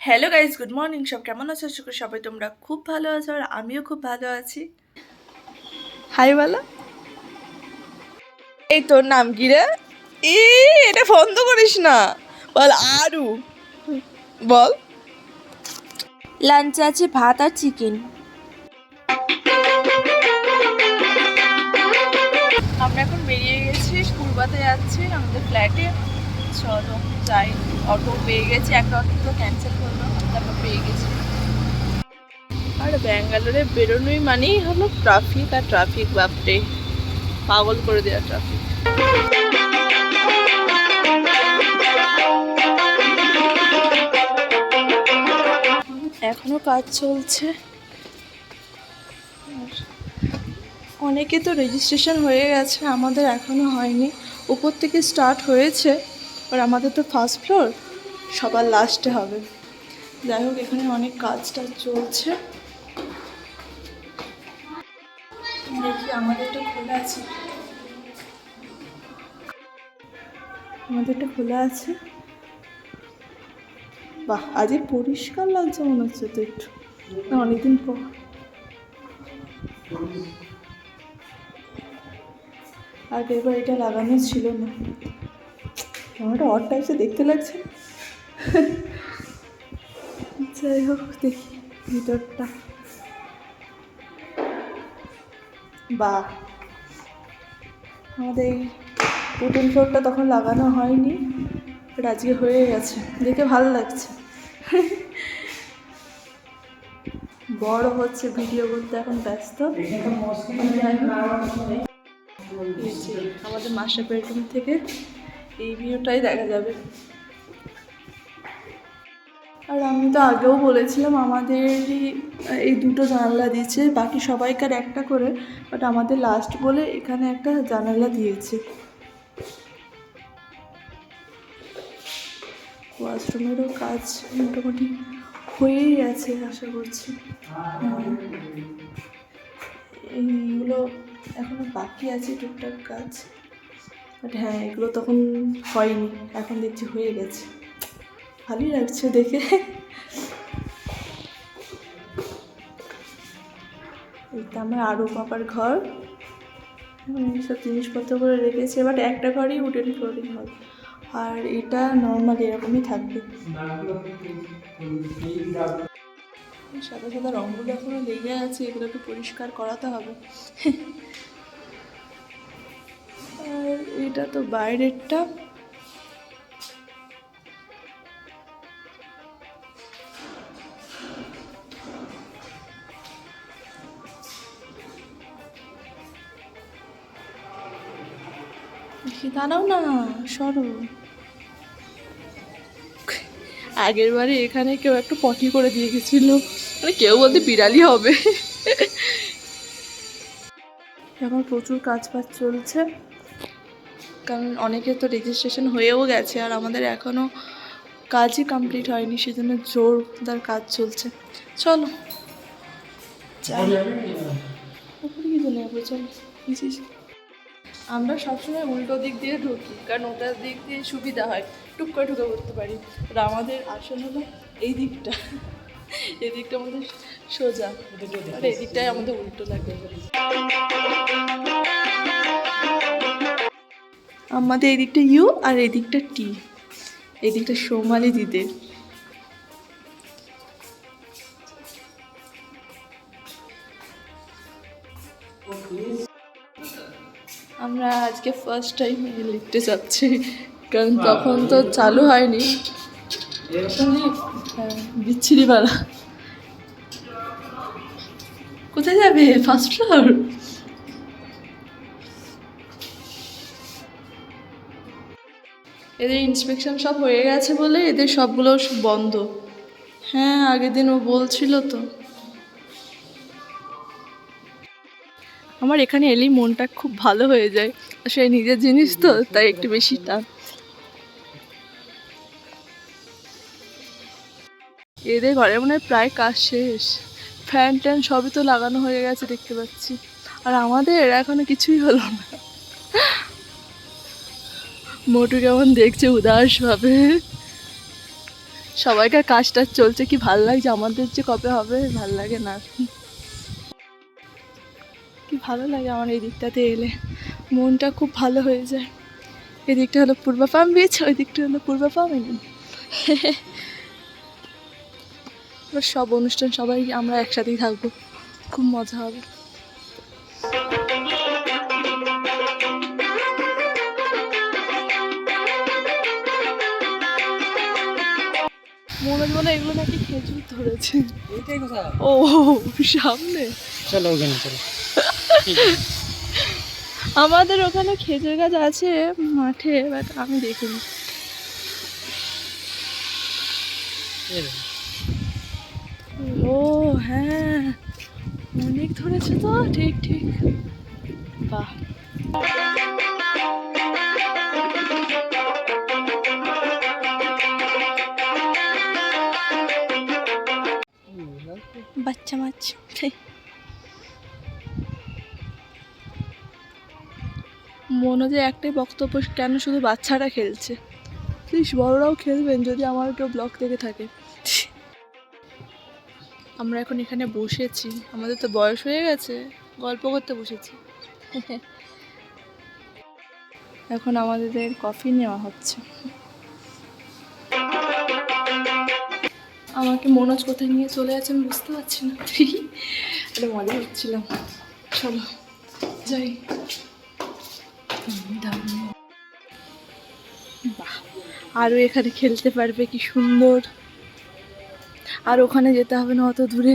Hello guys good morning সব কেমন আছো? আশা করি সবাই তোমরা খুব ভালো আছো আর আমিও খুব ভালো আছি। হাই বলো। এই তোর নাম কি রে? ই এটা ফোন তো করিস না। বল আরু। বল। লাঞ্চে আছে ভাত আর চিকেন আমরা এখন বেরিয়ে গেছি স্কুলবাতে যাচ্ছি আমাদের ফ্ল্যাটে চলো যাই অটো পেয়ে গেছি। একটা অটো তো ক্যান্সেল করল, তারপর পেয়ে গেছি। আর ব্যাঙ্গালোরে বেরোনোই মানেই হলো ট্রাফিক আর ট্রাফিক বাপরে পাগল করে দেওয়া ট্রাফিক এখনও কাজ চলছে। অনেকে তো রেজিস্ট্রেশন হয়ে গেছে, আমাদের এখনও হয়নি। উপর থেকে স্টার্ট হয়েছে। আর আমাদের তো ফার্স্ট ফ্লোর সবার লাস্টে হবে। যাই হোক, এখানে অনেক কাজ টাজ চলছে। দেখি আমাদেরটা খোলা আছে। আমাদেরটা খোলা আছে। বাহ আজই পরিষ্কার লাগছে মনে হচ্ছে তো একটু। অনেকদিন পর। আগে এবার এটা লাগানো ছিল না। ক্যামেরাটা অড টাইপসে দেখতে লাগছে। যাই হোক দেখি ভিতরটা। বাহ! আমাদের এই উঠোন ফ্লোরটা তখন লাগানো হয়নি বাট আজকে হয়ে গেছে। দেখে ভালো লাগছে। বড় হচ্ছে ভিডিও করতে এখন ব্যস্ত। আমাদের মাস্টার বেডরুম থেকে এই ভিউটাই দেখা যাবে। আর আমি তো আগেও বলেছিলাম আমাদেরই এই দুটো জানালা দিয়েছে বাকি সবাইকার একটা করে বাট আমাদের লাস্ট বলে এখানে একটা জানালা দিয়েছে। ওয়াশরুমেরও কাজ মোটামুটি হয়েই আছে আশা করছি। হ্যাঁ। এইগুলো এখনও বাকি আছে টুকটাক কাজ। বাট হ্যাঁ এগুলো তখন হয়নি। এখন দেখছি হয়ে গেছে। ভালোই লাগছে দেখে। এটা আমার আরও পাপার ঘর। সব জিনিসপত্র করে রেখেছে। বাট একটা ঘরই উঠেন ফ্লোরিং হবে আর এটা নর্মাল এরকমই থাকবে। সাদা সাদা রঙগুলো এখনও লেগে আছে। এগুলোকে পরিষ্কার করাতে হবে। আর এটা তো বাইরেরটা। দাঁড়াও না, সরো। আগের বারে এখানে কেউ একটু পটি করে দিয়ে গেছিল। মানে কেউ বলতে বিড়ালই হবে। এখন প্রচুর কাজ বাজ চলছে। কারণ অনেকে তো রেজিস্ট্রেশন হয়েও গেছে আর আমাদের এখনও কাজই কমপ্লিট হয়নি সেজন্য জোরদার কাজ চলছে। চলো। যাই। উপরে কি চলে। যাব চলো নিচে আমরা সবসময় উল্টো দিক দিয়ে ঢুকি কারণ ওটার দিক দিয়ে সুবিধা হয়। টুক করে ঢুকে পড়তে পারি। আর আমাদের আসন হলো এই দিকটা। এই দিকটা আমাদের সোজা। আর এই দিকটাই আমাদের উল্টো লাগে আমাদের এদিকটা ইউ আর এদিকটা টি। এদিকটা সোমালি দিদের আমরা আজকে ফার্স্ট টাইম লিখতে যাচ্ছি কারণ তখন তো চালু হয়নি। হ্যাঁ বিচ্ছিরি পাড়া কোথায় যাবে? ফার্স্ট ফ্লোর এদের ইন্সপেকশন সব হয়ে গেছে বলে এদের সবগুলো বন্ধ। হ্যাঁ আগের দিন ও বলছিল তো। আমার এখানে এলেই মনটা খুব ভালো হয়ে যায়। আসলে নিজের জিনিস তো, তাই একটু বেশি টান। এদের ঘরে মনে হয় প্রায় কাজ শেষ। ফ্যান ট্যান সবই তো লাগানো হয়ে গেছে দেখতে পাচ্ছি। আর আমাদের এখনও কিছুই হলো না। মোটু কেমন দেখছে, উদাস ভাবে? সবাইকার কাজটা চলছে কি ভালো লাগছে? আমাদের যে কবে হবে, ভালো লাগে না। কি ভালো লাগে আমার এই দিকটাতে এলে। মনটা খুব ভালো হয়ে যায়। এই দিকটা হলো পূর্বা পাম বিচ ওই দিকটা হলো পূর্বা পাম এবার সব অনুষ্ঠান সবাই, আমরা একসাথেই থাকব। খুব মজা হবে। মনে বলে এগুলো নাকি খেজুর ধরেছে। ও সামনে? চলো ওখানে চলো। আমাদের ওখানে খেজুর গাছ আছে মাঠে বাট আমি দেখিনি। ও হ্যাঁ। অনেক ধরেছে তো? ঠিক ঠিক। বাহ। মনোজে একটাই বক্তব্য, কেন শুধু বাচ্চারা খেলছে? প্লিজ বড়রাও খেলবেন যদি আমার কেউ ব্লগ থেকে থাকে। আমরা এখন এখানে বসেছি। আমাদের তো বয়স হয়ে গেছে। গল্প করতে বসেছি। এখন আমাদের কফি নেওয়া হচ্ছে। আমাকে মনোজ কোথায় নিয়ে চলে যাচ্ছে আমি বুঝতে পারছি না। মজা হচ্ছিলাম চলো, যাই। বাহ আরও এখানে খেলতে পারবে, কি সুন্দর। আর ওখানে যেতে হবে না, অত দূরে।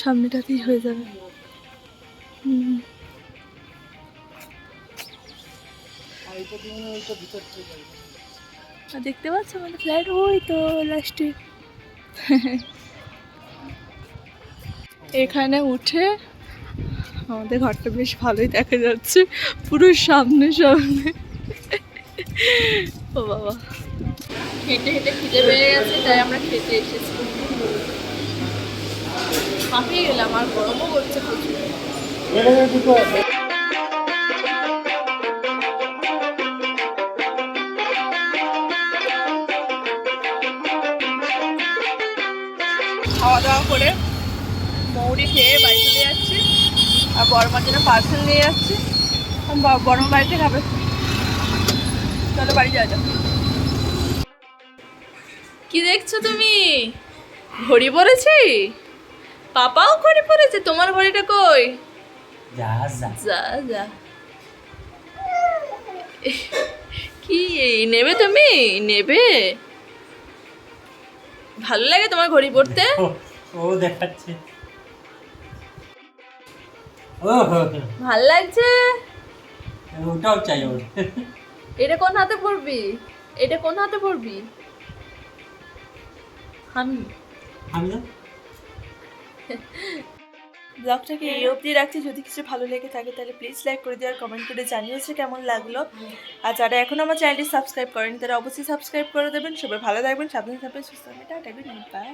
সামনেটাতেই হয়ে যাবে। দেখতে পাচ্ছ মানে ফ্ল্যাট ওই তো লাস্টে এখানে উঠে আমাদের ঘরটা বেশ ভালোই দেখা যাচ্ছে। পুরো সামনে সামনে। ও বাবা। হেঁটে হেঁটে খিদে পেয়ে গেছে, তাই আমরা খেতে এসেছি। গেলাম, আর গরমও করছে প্রচুর। খাওয়া দাওয়া করে মৌরি খেয়ে বাড়ি চলে যাচ্ছি। আর বড়মার জন্য পার্সেল নিয়ে যাচ্ছি। বড়মা বাড়িতে খাবে। চলো বাড়ি যাওয়া যাক। কি দেখছ তুমি? ঘড়ি পরেছি পাপাও ঘড়ি পরেছে তোমার ঘড়িটা কই? যা যা। যা কি নেবে তুমি? নেবে? ভালো লাগে তোমার ঘড়ি পরতে ও দেখাচ্ছে। ভালো লাগছে? ওটাও চাই ওর এটা কোন হাতে পড়বি? এটা কোন হাতে পড়বি? আমি। আমি না? ব্লগটাকে এই অবধি রাখছি। যদি কিছু ভালো লেগে থাকে তাহলে প্লিজ লাইক করে দিও আর কমেন্ট করে জানিয়েছে কেমন লাগল। আর যারা এখন আমার চ্যানেলটি সাবস্ক্রাইব করেনি তারা অবশ্যই সাবস্ক্রাইব করে দেবেন। সবাই ভালো থাকবেন সাবধানে থাকবেন সুস্থ থাকবেন। Tata good bye